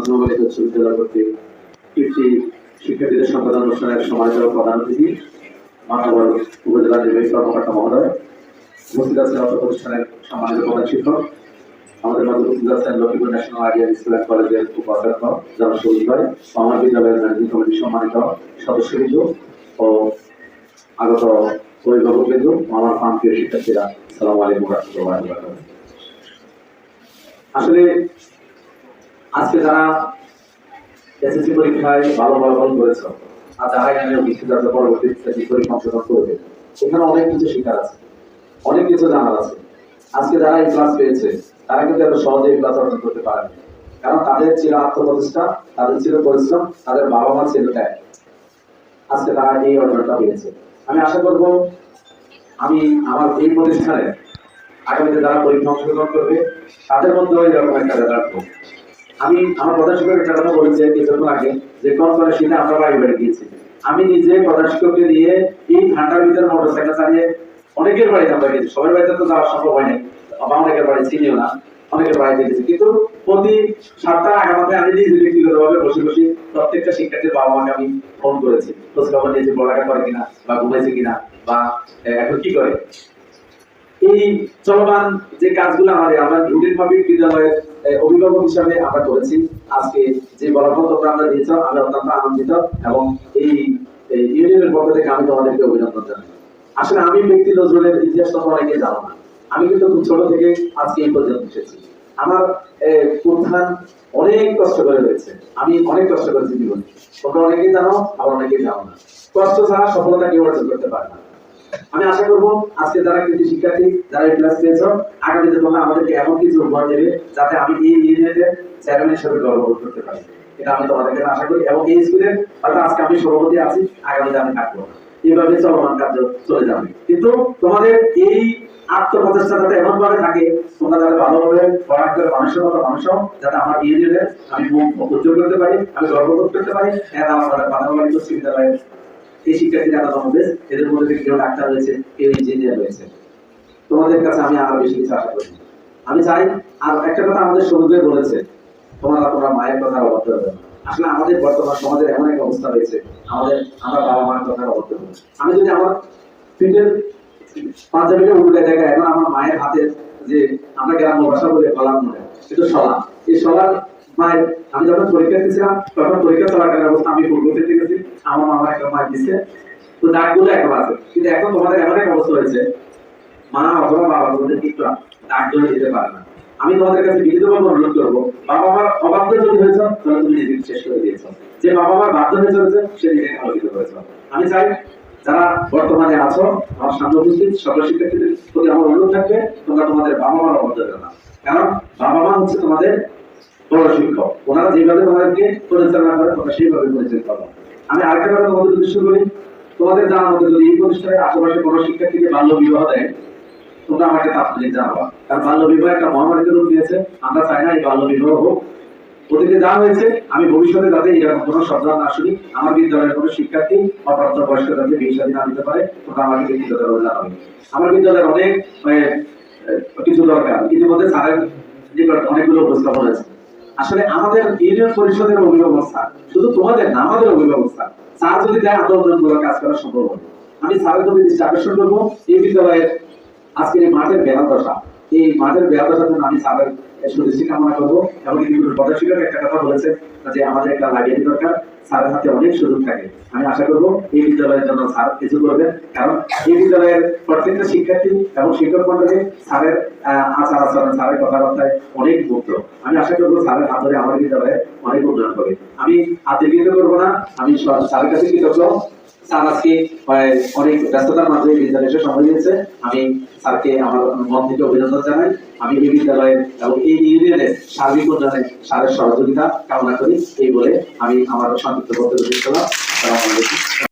ধন্যবাদ উচ্চ বিদ্যালয় কর্তৃক কীর্তি শিক্ষার্থীদের সম্পাদন অনুষ্ঠানের সম্মানিত প্রধান অতিথি মানবর উপজেলা নির্বাহী কর্মকর্তা মহোদয়। উপস্থিত আছেন প্রতিষ্ঠানের সম্মানিত প্রধান শিক্ষক। আমাদের মধ্যে উপস্থিত আছেন লক্ষ্মীপুর ন্যাশনাল আইডিয়াল স্কুল কলেজের উপাধ্যক্ষ যারা শহীদ ভাই আমার বিদ্যালয়ের ম্যানেজিং কমিটির সম্মানিত সদস্যবৃন্দ ও আগত অভিভাবকবৃন্দ, আমার প্রান্তীয় শিক্ষার্থীরা সালাম আলাইকুম রহমতুল্লাহ আসলে আজকে যারা এসএসসি পরীক্ষায় ভালো ফলাফল করেছ আর যারা এখানে বিশ্ববিদ্যালয় পরবর্তী পরীক্ষা অংশগ্রহণ করবে এখানে অনেক কিছু শেখার আছে, অনেক কিছু জানার আছে। আজকে যারা এই ক্লাস পেয়েছে, তারা কিন্তু এত সহজে এই ক্লাস অর্জন করতে পারেনি। কারণ তাদের ছিল আত্মপ্রতিষ্ঠা, তাদের ছিল পরিশ্রম, তাদের বাবা মা ছিল ত্যাগ। আজকে তারা এই অর্জনটা পেয়েছে। আমি আশা করব, আমি আমার এই প্রতিষ্ঠানে আগামীতে যারা পরীক্ষা অংশগ্রহণ করবে, তাদের মধ্যে এরকম একটা রেজাল্ট হোক আমি আমার প্রধান শিক্ষক একটা কথা বলেছে কিছুক্ষণ আগে, যে কোন করে সেটা আমরা বাড়ি বাড়ি গিয়েছি। আমি নিজে প্রধান শিক্ষককে দিয়ে এই ঠান্ডার ভিতরে মোটর সাইকেল চালিয়ে অনেকের বাড়িতে আমরা গেছি সবার বাড়িতে তো যাওয়া সম্ভব হয়নি। বা অনেকের বাড়ি চিনিও না, অনেকের বাড়িতে গেছি কিন্তু প্রতি সপ্তাহ আগামাতে আমি নিজে ব্যক্তিগতভাবে বসে বসে প্রত্যেকটা শিক্ষার্থীর বাবা মাকে আমি ফোন করেছি। খোঁজ খবর নিয়েছি পড়ালেখা করে কিনা বা ঘুমাইছে কিনা বা এখন কি করে? এই চলমান যে কাজগুলো আমাদের, আমরা রুটিন মাফিক বিদ্যালয়ের অভিভাবক হিসাবে আমরা করেছি। আজকে যে ফলাফল তোমরা আমরা দিয়েছ আমি অত্যন্ত আনন্দিত এবং এই ইউনিয়নের পক্ষ থেকে আমি তোমাদেরকে অভিনন্দন জানাই। আসলে আমি ব্যক্তি নজরুলের ইতিহাস তো অনেকে জানো না। আমি কিন্তু খুব ছোট থেকে আজকে এই পর্যন্ত এসেছি। আমার উত্থান অনেক কষ্ট করে হয়েছে। আমি অনেক কষ্ট করেছি জীবনে। তোমরা অনেকেই জানো, আবার অনেকেই জানো না। কষ্ট ছাড়া সফলতা কেউ অর্জন করতে পারে না। আমি আশা করব আজকে যারা কৃষি শিক্ষার্থী যারা এই ক্লাস পেয়েছ আগামীতে তোমরা আমাদেরকে এমন কিছু উপহার দেবে যাতে আমি এই ইউনিয়নের চেয়ারম্যান হিসেবে গর্ববোধ করতে পারি। এটা আমি তোমাদের কাছে আশা করি এবং এই স্কুলের হয়তো আজকে আমি সভাপতি আছি আগামীতে আমি থাকব। এইভাবে চলমান কার্য চলে যাবে। কিন্তু তোমাদের এই আত্মপ্রচেষ্টা যাতে এমন ভাবে থাকে তোমরা যাতে ভালোভাবে পড়াশোনা করে মানুষের মতো মানুষ হও, যাতে আমার ইউনিয়নের আমি উজ্জ্বল করতে পারি আমি গর্ববোধ করতে পারি এরা আমার মানবাড়ি বিশ্ববিদ্যালয়ের এই শিক্ষার্থীরা আলাদা হবে এদের মধ্যে কেউ ডাক্তার রয়েছে, কেউ ইঞ্জিনিয়ার রয়েছে? তোমাদের কাছে আমি আরও বেশি কিছু আশা করি। আমি চাই, আর একটা কথা আমাদের সবুজে বলেছে, তোমরা তোমরা মায়ের কথা অবদ্ধ হবে আসলে আমাদের বর্তমান সমাজের এমন একটা অবস্থা হয়েছে আমাদের আমরা বাবা মায়ের কথা অবদ্ধ হবে আমি যদি আমার পিঠের পাঞ্জাবিটা উল্টে দেখা এখন আমার মায়ের হাতে যে আমরা গ্রাম্য ভাষা বলে ফলাম মনে কিন্তু সলা। এই সলার মায়ের আমি যখন পরীক্ষা দিয়েছিলাম তখন পরীক্ষা চলাকালীন অবস্থা আমি পূর্ব থেকে আমার মামা একটা মায়ের দিচ্ছে তো দাগগুলো এখন আছে। কিন্তু এখন তোমাদের এমন একটা অবস্থা হয়েছে, মা অথবা বাবা তোমাদেরকে একটু দাগ ধরে দিতে পারে না। আমি তোমাদের কাছে বিনীতভাবে অনুরোধ করব, বাবা মার অবাধ্য যদি হয়েছ তাহলে তুমি নিজেকে শেষ করে দিয়েছ। যে বাবা মার বাধ্য হয়ে চলেছে সে নিজেকে আলোকিত হয়েছে আমি চাই যারা বর্তমানে আছো, আমার সামনে উপস্থিত, সকল শিক্ষার্থীদের প্রতি আমার অনুরোধ থাকবে, তোমরা তোমাদের বাবা মার অবাধ্য না। কারণ বাবা মা হচ্ছে তোমাদের বড় শিক্ষক। ওনারা যেভাবে তোমাদেরকে পরিচালনা করে, তোমরা সেইভাবে পরিচালিত করো। আমি আরেকটা কথা তোমাদের উদ্দেশ্য করি তোমাদের জানা মতো যদি এই প্রতিষ্ঠানের আশেপাশে কোনো শিক্ষার্থীকে বাল্য বিবাহ দেয় তোমরা আমাকে তাৎক্ষণিক জানাবা। কারণ বাল্য বিবাহ একটা মহামারীতে রূপ দিয়েছে আমরা চাই না এই বাল্য বিবাহ হোক। অতীতে যা হয়েছে আমি ভবিষ্যতে যাতে এরকম কোনো সন্ধান না শুনি আমার বিদ্যালয়ের কোনো শিক্ষার্থী অপ্রাপ্ত বয়স্ক যাতে বিয়ে না দিতে পারে তোমরা আমাকে ব্যক্তিগতভাবে জানাবে। আমার বিদ্যালয়ের অনেক মানে, কিছু দরকার। ইতিমধ্যে স্যারের অনেকগুলো উপস্থাপন আছে আসলে আমাদের ইউনিয়ন পরিষদের অভিভাবক স্যার শুধু তোমাদের না, আমাদের অভিভাবক স্যার স্যার যদি দেয় আন্দোলনগুলো কাজ করা সম্ভব হবে। আমি স্যারের প্রতি দৃষ্টি আকর্ষণ করব। এই বিদ্যালয়ের আজকের এই মাঠের বেহাদশা এই মাঠের বেহাদশার জন্য আমি স্যারের সুদৃষ্টি কামনা করব। এবং প্রধান একটা কথা বলেছে যে আমাদের একটা লাইব্রেরি দরকার। স্যারের হাতে অনেক সুযোগ থাকে। আমি আশা করব এই বিদ্যালয়ের জন্য স্যার কিছু করবেন। কারণ এই বিদ্যালয়ের প্রত্যেকটা শিক্ষার্থী এবং শিক্ষক মন্ডলী স্যারের আচার আচরণ, স্যারের কথাবার্তায় অনেক মুক্ত আমি আশা করব স্যারের হাত ধরে বিদ্যালয়ে অনেক উন্নয়ন হবে। আমি হাতে কৃত করব না। আমি স্যারের কাছে কৃতজ্ঞ। স্যার আজকে অনেক ব্যস্ততার মাঝে বিদ্যালয়ে সময় দিয়েছে। আমি স্যারকে আমার মন থেকে অভিনন্দন জানাই। আমি এই বিদ্যালয়ের এবং এই ইউনিয়নের সার্বিক উন্নয়নে স্যারের সহযোগিতা কামনা করি। এই বলে আমি আমার সংক্ষিপ্ত বক্তব্য শেষ করলাম আসসালামু আলাইকুম